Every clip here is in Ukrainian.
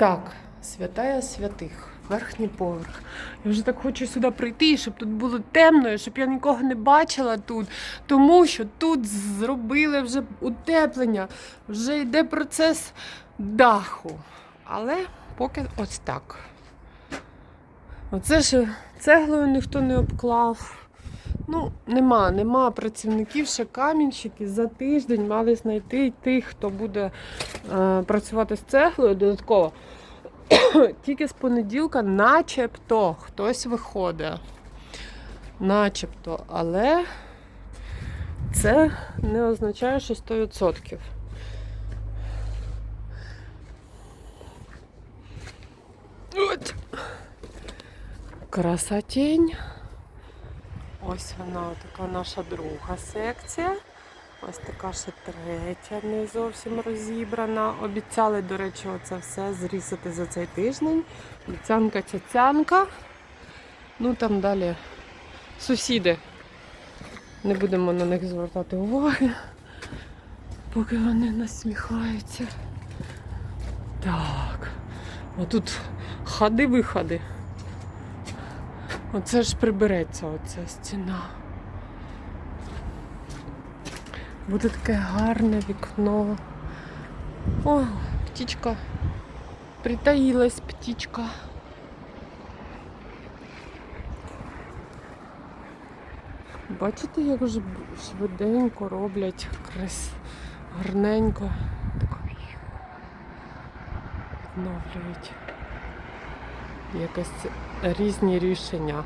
Так, святая святих, верхній поверх. Я вже так хочу сюди прийти, щоб тут було темно, щоб я нікого не бачила тут, тому що тут зробили вже утеплення, вже йде процес даху. Але поки ось так. Оце ж цеглою ніхто не обклав. Ну, нема, нема працівників, ще камінщики за тиждень мали знайти тих, хто буде е, працювати з цеглою додатково. Тільки з понеділка, начебто, хтось виходить. Начебто, але це не означає, що 100%. От. Красотень. Ось вона, така наша друга секція. Ось така ще третя, не зовсім розібрана. Обіцяли, до речі, оце все зрізати за цей тиждень. Обіцянка цяцянка. Ну там далі сусіди. Не будемо на них звертати уваги, поки вони насміхаються. Так. Отут ходи-виходи. Оце ж прибереться оця стіна. Буде таке гарне вікно. О, птічка. Притаїлась птічка. Бачите, як ж швиденько роблять крас... гарненько. Відновлюють. Якось різні рішення.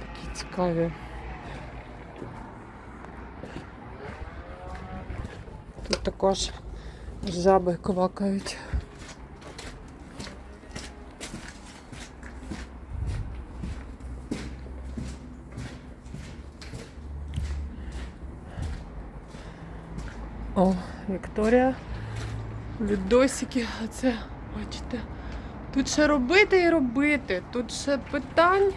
Такі цікаві. Тут також жаби квакають. О, Вікторія. Відосики, а це, бачите, тут ще робити і робити. Тут ще питань.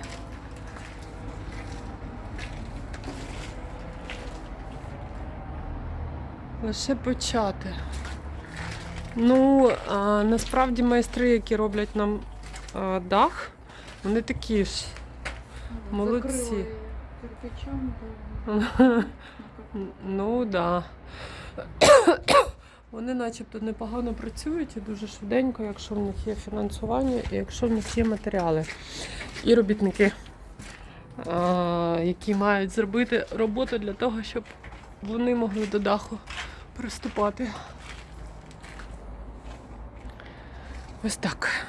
Лише почати. Ну, а, насправді майстри, які роблять нам а, дах, вони такі ж. Молодці. Кирпичом, Ну, да. Вони начебто непогано працюють і дуже швиденько, якщо в них є фінансування і якщо в них є матеріали. І робітники, які мають зробити роботу для того, щоб вони могли до даху приступати. Ось так.